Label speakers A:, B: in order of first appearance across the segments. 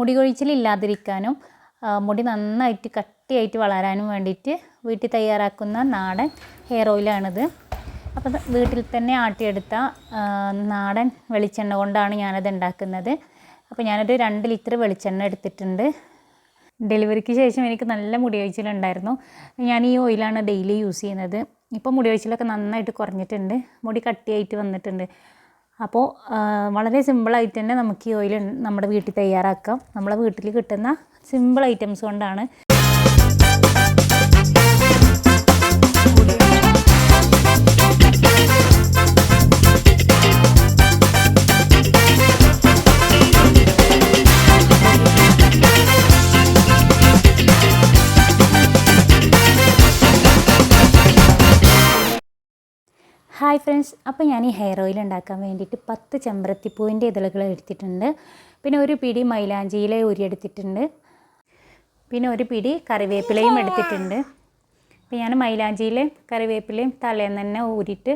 A: മുടി കൊഴിച്ചിൽ ഇല്ലാതിരിക്കാനും മുടി നന്നായിട്ട് കട്ടിയായിട്ട് വളരാനും വേണ്ടിയിട്ട് വീട്ടിൽ തയ്യാറാക്കുന്ന നാടൻ ഹെയർ ഓയിലാണിത് അപ്പോൾ വീട്ടിൽ തന്നെ ആട്ടിയെടുത്ത നാടൻ വെളിച്ചെണ്ണ കൊണ്ടാണ് ഞാനത് ഉണ്ടാക്കുന്നത്. അപ്പോൾ ഞാനൊരു രണ്ട് ലിറ്റർ വെളിച്ചെണ്ണ എടുത്തിട്ടുണ്ട്. ഡെലിവറിക്ക് ശേഷം എനിക്ക് നല്ല മുടി ഒഴിച്ചിലുണ്ടായിരുന്നു ഞാൻ ഈ ഓയിലാണ് ഡെയിലി യൂസ് ചെയ്യുന്നത്. ഇപ്പോൾ മുടി ഒഴിച്ചിലൊക്കെ നന്നായിട്ട് കുറഞ്ഞിട്ടുണ്ട്. മുടി കട്ടിയായിട്ട് വന്നിട്ടുണ്ട്. അപ്പോൾ വളരെ സിമ്പിളായിട്ട് തന്നെ നമുക്ക് ഈ ഓയിൽ നമ്മുടെ വീട്ടിൽ തയ്യാറാക്കാം. നമ്മളെ വീട്ടിൽ കിട്ടുന്ന സിമ്പിൾ ഐറ്റംസ് കൊണ്ടാണ് ഹായ് ഫ്രണ്ട്സ് അപ്പോൾ ഞാൻ ഈ ഹെയർ ഓയിൽ ഉണ്ടാക്കാൻ വേണ്ടിയിട്ട് പത്ത് ചെമ്പരത്തിപ്പൂവിന്റെ ഇതളുകൾ എടുത്തിട്ടുണ്ട്. പിന്നെ ഒരു പിടി മൈലാഞ്ചിയിലെ ഉരി എടുത്തിട്ടുണ്ട്. പിന്നെ ഒരു പിടി കറിവേപ്പിലയും എടുത്തിട്ടുണ്ട്. അപ്പോൾ ഞാൻ മൈലാഞ്ചിയിലെ കറിവേപ്പിലയും തലേന്ന് തന്നെ ഊരിയിട്ട്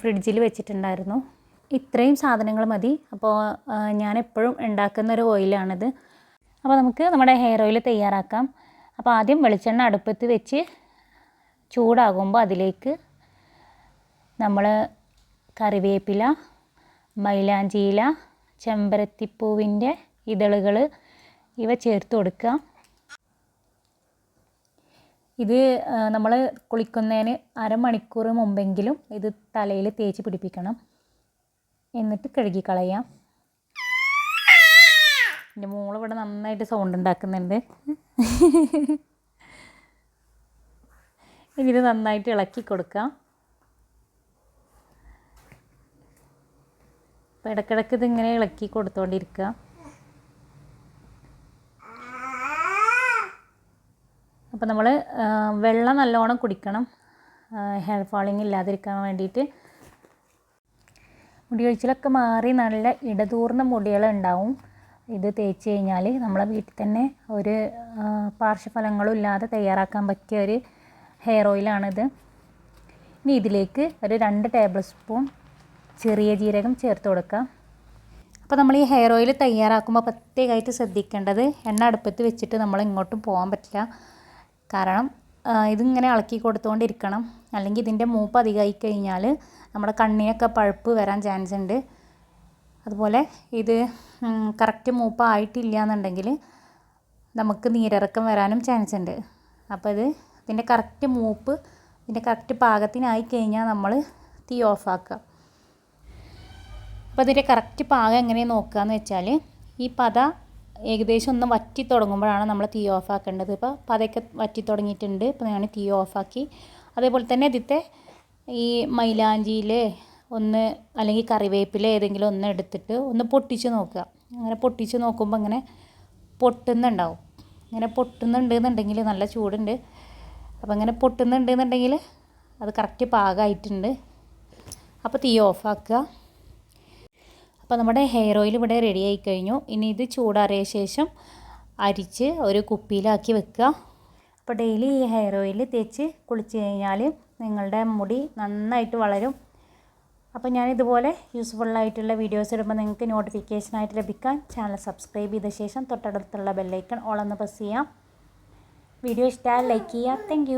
A: ഫ്രിഡ്ജിൽ വെച്ചിട്ടുണ്ടായിരുന്നു. ഇത്രയും സാധനങ്ങൾ മതി. അപ്പോൾ ഞാൻ എപ്പോഴും ഉണ്ടാക്കുന്ന ഒരു ഓയിലാണിത് അപ്പോൾ നമുക്ക് നമ്മുടെ ഹെയർ ഓയിൽ തയ്യാറാക്കാം. അപ്പോൾ ആദ്യം വെളിച്ചെണ്ണ അടുപ്പത്ത് വെച്ച് ചൂടാകുമ്പോൾ അതിലേക്ക് നമ്മൾ കറിവേപ്പില മൈലാഞ്ചിയില ചെമ്പരത്തിപ്പൂവിന്റെ ഇതളുകൾ ഇവ ചേർത്ത് കൊടുക്കുക. ഇത് നമ്മൾ കുളിക്കുന്നതിന് അരമണിക്കൂർ മുമ്പെങ്കിലും ഇത് തലയിൽ തേച്ച് പിടിപ്പിക്കണം. എന്നിട്ട് കഴുകിക്കളയാം എന്റെ മോളിവിടെ നന്നായിട്ട് സൗണ്ട് ഉണ്ടാക്കുന്നുണ്ട്. ഇത് നന്നായിട്ട് ഇളക്കി കൊടുക്കാം. അപ്പോൾ ഇടയ്ക്കിടയ്ക്ക് ഇതിങ്ങനെ ഇളക്കി കൊടുത്തോണ്ടിരിക്കുക അപ്പോൾ നമ്മൾ വെള്ളം നല്ലോണം കുടിക്കണം. ഹെയർ ഫാളിങ് ഇല്ലാതിരിക്കാൻ വേണ്ടിയിട്ട് മുടി കൊഴിച്ചിലൊക്കെ മാറി നല്ല ഇടതൂർന്ന മുടികൾ ഉണ്ടാവും ഇത് തേച്ച് കഴിഞ്ഞാൽ നമ്മളെ വീട്ടിൽ തന്നെ ഒരു പാർശ്വഫലങ്ങളും ഇല്ലാതെ തയ്യാറാക്കാൻ പറ്റിയ ഒരു ഹെയർ ഓയിലാണിത് ഇനി ഇതിലേക്ക് ഒരു രണ്ട് ടേബിൾ സ്പൂൺ ചെറിയ ജീരകം ചേർത്ത് കൊടുക്കാം അപ്പോൾ നമ്മൾ ഈ ഹെയർ ഓയിൽ തയ്യാറാക്കുമ്പോൾ പ്രത്യേകമായിട്ട് ശ്രദ്ധിക്കേണ്ടത് എണ്ണ അടുപ്പത്ത് വെച്ചിട്ട് നമ്മൾ ഇങ്ങോട്ടും പോകാൻ പറ്റില്ല. കാരണം ഇതിങ്ങനെ ഇളക്കി കൊടുത്തുകൊണ്ടിരിക്കണം. അല്ലെങ്കിൽ ഇതിന്റെ മൂപ്പ് അധികമായി കഴിഞ്ഞാൽ നമ്മുടെ കണ്ണിനൊക്കെ പഴുപ്പ് വരാൻ ചാൻസ് ഉണ്ട്. അതുപോലെ ഇത് കറക്റ്റ് മൂപ്പ് ആയിട്ടില്ല എന്നുണ്ടെങ്കിൽ നമുക്ക് നീരിറക്കം വരാനും ചാൻസ് ഉണ്ട്. അപ്പോൾ ഇത് ഇതിന്റെ കറക്റ്റ് മൂപ്പ് ഇതിന്റെ കറക്റ്റ് പാകത്തിനായി കഴിഞ്ഞാൽ നമ്മൾ തീ ഓഫാക്കുക അപ്പോൾ ഇതിന്റെ കറക്റ്റ് പാകം എങ്ങനെ നോക്കുകയെന്ന് വെച്ചാൽ ഈ പത ഏകദേശം ഒന്ന് വറ്റി തുടങ്ങുമ്പോഴാണ് നമ്മൾ തീ ഓഫാക്കേണ്ടത് ഇപ്പോൾ പതയൊക്കെ വറ്റി തുടങ്ങിയിട്ടുണ്ട്. ഇപ്പോൾ ഞാൻ തീ ഓഫാക്കി അതേപോലെ തന്നെ ഇതിത്തെ ഈ മൈലാഞ്ചിയിൽ ഒന്ന് അല്ലെങ്കിൽ കറിവേപ്പില ഏതെങ്കിലും ഒന്ന് എടുത്തിട്ട് ഒന്ന് പൊട്ടിച്ച് നോക്കുക. അങ്ങനെ പൊട്ടിച്ച് നോക്കുമ്പോൾ ഇങ്ങനെ പൊട്ടുന്നുണ്ടാവും. ഇങ്ങനെ പൊട്ടുന്നുണ്ട് എന്നുണ്ടെങ്കിൽ നല്ല ചൂടുണ്ട്. അപ്പോൾ ഇങ്ങനെ പൊട്ടുന്നുണ്ട് എന്നുണ്ടെങ്കിൽ അത് കറക്റ്റ് പാകമായിട്ടുണ്ട്. അപ്പോൾ തീ ഓഫാക്കുക അപ്പോൾ നമ്മുടെ ഹെയർ ഓയിൽ ഇവിടെ റെഡി ആയി കഴിഞ്ഞു ഇനി ഇത് ചൂടാറിയ ശേഷം അരിച്ച് ഒരു കുപ്പിയിലാക്കി വെക്കുക. അപ്പോൾ ഡെയിലി ഈ ഹെയർ ഓയിൽ തേച്ച് കുളിച്ച് കഴിഞ്ഞാൽ നിങ്ങളുടെ മുടി നന്നായിട്ട് വളരും. അപ്പോൾ ഞാൻ ഇതുപോലെ യൂസ്ഫുള്ളായിട്ടുള്ള വീഡിയോസ് ഇടുമ്പോൾ നിങ്ങൾക്ക് നോട്ടിഫിക്കേഷനായിട്ട് ലഭിക്കാൻ ചാനൽ സബ്സ്ക്രൈബ് ചെയ്ത ശേഷം തൊട്ടടുത്തുള്ള ബെല്ലൈക്കൺ ഓളൊന്ന് പ്രസ് ചെയ്യാം. വീഡിയോ ഇഷ്ടമായാൽ ലൈക്ക് ചെയ്യുക താങ്ക്